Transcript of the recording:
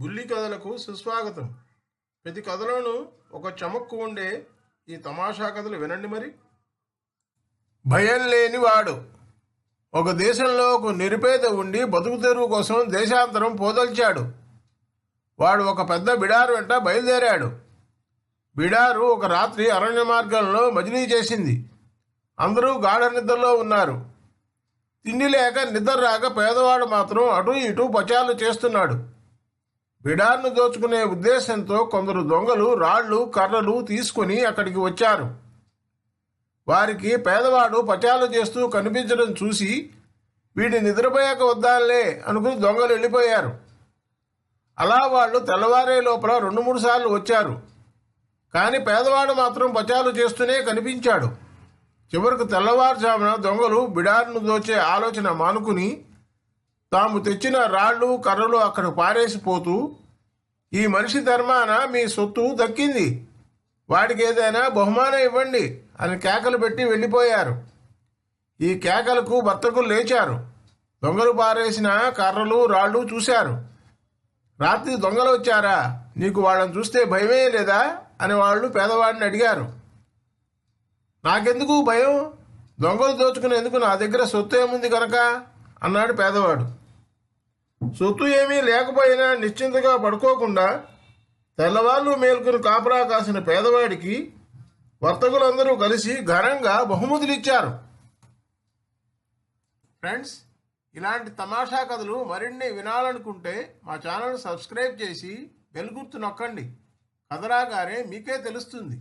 బుల్లి కథలకు సుస్వాగతం. ప్రతి కథలోనూ ఒక చమక్కు ఉండే ఈ తమాషా కథలు వినండి మరి. భయం లేని వాడు. ఒక దేశంలో ఒక నిరుపేద ఉండి బతుకు తెరువు కోసం దేశాంతరం పోదల్చాడు. వాడు ఒక పెద్ద బిడారు వెంట బయలుదేరాడు. బిడారు ఒక రాత్రి అరణ్య మార్గంలో మజిలీ చేసింది. అందరూ గాఢ నిద్రలో ఉన్నారు. తిండి లేక నిద్ర రాక పేదవాడు మాత్రం అటు ఇటు పచాలు చేస్తున్నాడు. బిడార్ను దోచుకునే ఉద్దేశంతో కొందరు దొంగలు రాళ్ళు కర్రలు తీసుకొని అక్కడికి వచ్చారు. వారికి పేదవాడు పచాలు చేస్తూ కనిపించడం చూసి వీడి నిద్రపోయాక వద్దాలే అనుకుని దొంగలు వెళ్ళిపోయారు. అలా వాళ్ళు తెల్లవారే లోపల రెండు మూడు సార్లు వచ్చారు. కానీ పేదవాడు మాత్రం పచాలు చేస్తూనే కనిపించాడు. చివరికి తెల్లవారుజామున దొంగలు బిడార్ను దోచే ఆలోచన మానుకుని తాము తెచ్చిన రాళ్ళు కర్రలు అక్కడ పారేసిపోతూ ఈ మనిషి ధర్మాన మీ సొత్తు దక్కింది. వాడికి ఏదైనా బహుమానం ఇవ్వండి అని కేకలు పెట్టి వెళ్ళిపోయారు. ఈ కేకలకు భర్తకులు లేచారు. దొంగలు పారేసిన కర్రలు రాళ్ళు చూశారు. రాత్రి దొంగలు వచ్చారా? నీకు వాళ్ళని చూస్తే భయమే లేదా? అని వాళ్ళు పేదవాడిని అడిగారు. నాకెందుకు భయం? దొంగలు దోచుకునేందుకు నా దగ్గర సొత్తు ఏముంది కనుక అన్నాడు పేదవాడు. సొత్తు ఏమీ లేకపోయినా నిశ్చింతగా పడుకోకుండా తెల్లవాళ్ళు మేల్కొని కాపలా కాసిన పేదవాడికి వర్తకులందరూ కలిసి ఘనంగా బహుమతులు ఇచ్చారు. ఫ్రెండ్స్ ఇలాంటి తమాషా కథలు మరిన్ని వినాలనుకుంటే మా ఛానల్ సబ్స్క్రైబ్ చేసి బెల్ గుర్తు నొక్కండి. కథ రాగానే మీకే తెలుస్తుంది.